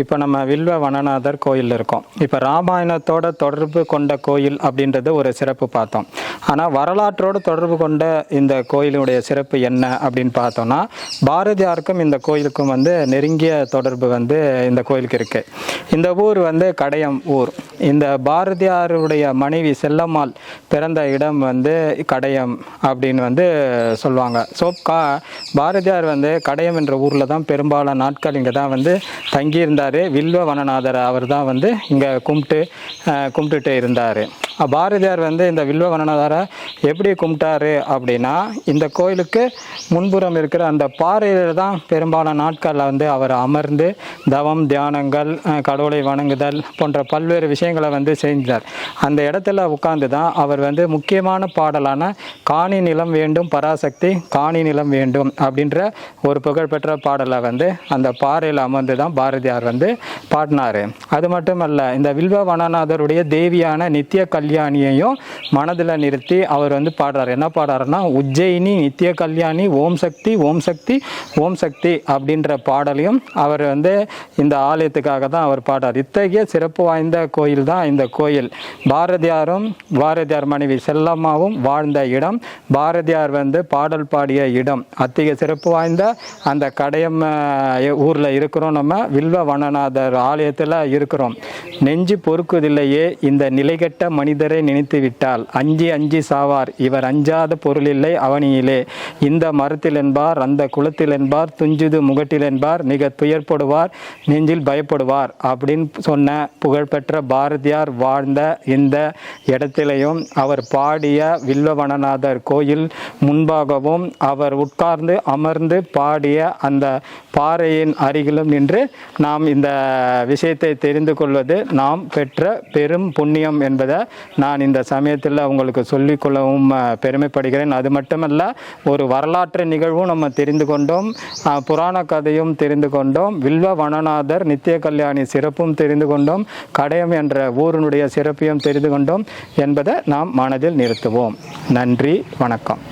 இப்போ நம்ம வில்வ வனநாதர் கோயில் இருக்கோம். இப்போ ராமாயணத்தோட தொடர்பு கொண்ட கோயில் அப்படின்றது ஒரு சிறப்பு பார்த்தோம். ஆனால் வரலாற்றோடு தொடர்பு கொண்ட இந்த கோயிலுடைய சிறப்பு என்ன அப்படின்னு பார்த்தோம்னா பாரதியாருக்கும் இந்த கோயிலுக்கும் வந்து நெருங்கிய தொடர்பு வந்து இந்த கோயிலுக்கு இருக்குது இந்த ஊர் வந்து கடையம் ஊர். இந்த பாரதியாருடைய மனைவி செல்லம்மாள் பிறந்த இடம் வந்து கடையம் அப்படின்னு வந்து சொல்லுவாங்க. ஸோ கா பாரதியார் வந்து கடையம் என்ற ஊரில் தான் பெரும்பாலான நாட்கள் இங்கே தான் வந்து தங்கியிருந்த இருந்தார். வில்வ வனநாதர் அவர் தான் வந்து இங்கே கும்பிட்டு கும்பிட்டுட்டு இருந்தார். பாரதியார் வந்து இந்த வில்வ வனநாதரை எப்படி கும்பிட்டாரு அப்படின்னா இந்த கோயிலுக்கு முன்புறம் இருக்கிற அந்த பாறையில் தான் பெரும்பாலான நாட்களில் வந்து அவர் அமர்ந்து தவம் தியானங்கள் கடவுளை வணங்குதல் போன்ற பல்வேறு விஷயங்களை வந்து செஞ்சார். அந்த இடத்துல உட்கார்ந்து தான் அவர் வந்து முக்கியமான பாடலான காணி நிலம் வேண்டும் பராசக்தி காணி நிலம் வேண்டும் அப்படின்ற ஒரு புகழ்பெற்ற பாடலை வந்து அந்த பாறையில் அமர்ந்து தான் பாரதியார் வந்து பாடினார். அது அல்ல இந்த வில்வ வனநாதருடைய தேவியான நித்திய கல்யாணியையும் மனதில் நிறுத்தி அவர் வந்து பாடுறார். என்ன பாடுறாருன்னா உஜ்ஜயினி நித்திய கல்யாணி ஓம் சக்தி ஓம் சக்தி ஓம் சக்தி அப்படின்ற பாடலையும் அவர் வந்து இந்த ஆலயத்துக்காக தான் அவர் பாடுறார். இத்தகைய சிறப்பு வாய்ந்த கோயில் தான் இந்த கோயில். பாரதியாரும் பாரதியார் மனைவி செல்லம்மாவும் வாழ்ந்த இடம். பாரதியார் வந்து பாடல் பாடிய இடம். அத்தகைய சிறப்பு வாய்ந்த அந்த கடையம் ஊரில் இருக்கிறோம் நம்ம. வில்வ வனநாதர் ஆலயத்தில் இருக்கிறோம். நெஞ்சு பொறுக்குதில்லையே இந்த நிலைகெட்ட மனிதரை நினைத்து விட்டால் அஞ்சி அஞ்சி சாவார் இவர் அஞ்சாத பொருளில்லை அவனியிலே. இந்த மரத்தில் என்பார் அந்த குளத்தில் என்பார் துஞ்சுது முகட்டில் என்பார் மிக துயர்படுவார் நெஞ்சில் பயப்படுவார் அப்படின்னு சொன்ன புகழ்பெற்ற பாரதியார் வாழ்ந்த இந்த இடத்திலையும் அவர் பாடிய வில்லவனநாதர் கோயில் முன்பாகவும் அவர் உட்கார்ந்து அமர்ந்து பாடிய அந்த பாறையின் அருகிலும் நின்று நாம் இந்த விஷயத்தை தெரிந்து கொள்வது நாம் பெற்ற பெரும் புண்ணியம் என்பதை நான் இந்த சமயத்தில் உங்களுக்கு சொல்லிக்கொள்ளவும் பெருமைப்படுகிறேன். அது மட்டுமல்ல ஒரு வரலாற்று நிகழ்வும் நம்ம தெரிந்து கொண்டோம் புராண கதையும் தெரிந்து கொண்டோம் வில்வ வனநாதர் நித்திய கல்யாணி சிறப்பும் தெரிந்து கொண்டோம் கடையம் என்ற ஊரினுடைய சிறப்பையும் தெரிந்து கொண்டோம் என்பதை நாம் மனதில் நிறுத்துவோம். நன்றி வணக்கம்.